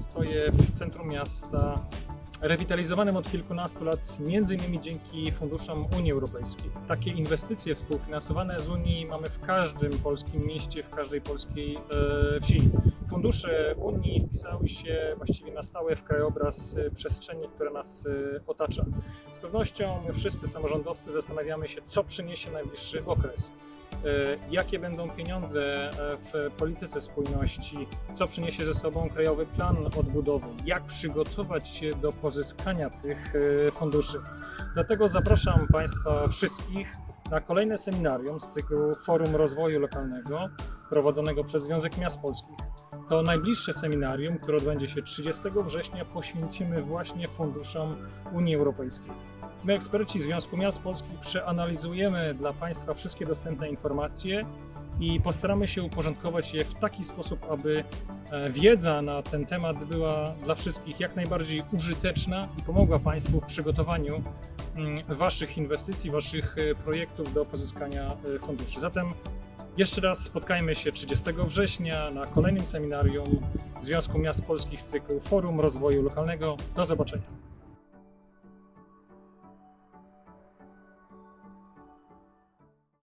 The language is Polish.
Stoję w centrum miasta, rewitalizowanym od kilkunastu lat, innymi dzięki funduszom Unii Europejskiej. Takie inwestycje współfinansowane z Unii mamy w każdym polskim mieście, w każdej polskiej e, wsi. Fundusze Unii wpisały się właściwie na stałe w krajobraz e, przestrzeni, która nas e, otacza. Z pewnością my wszyscy samorządowcy zastanawiamy się, co przyniesie najbliższy okres. E, Jakie będą pieniądze e, w polityce spójności, co przyniesie ze sobą Krajowy Plan Odbudowy, jak przygotować się do pozyskania tych funduszy. Dlatego zapraszam Państwa wszystkich na kolejne seminarium z cyklu Forum Rozwoju Lokalnego prowadzonego przez Związek Miast Polskich. To najbliższe seminarium, które odbędzie się 30 września, poświęcimy właśnie funduszom Unii Europejskiej. My, eksperci Związku Miast Polskich, przeanalizujemy dla Państwa wszystkie dostępne informacje i postaramy się uporządkować je w taki sposób, aby e, wiedza na ten temat była dla wszystkich jak najbardziej użyteczna i pomogła Państwu w przygotowaniu mm, Waszych inwestycji, Waszych e, projektów do pozyskania e, funduszy. Zatem jeszcze raz spotkajmy się 30 września na kolejnym seminarium Związku Miast Polskich z cyklu Forum Rozwoju Lokalnego. Do zobaczenia.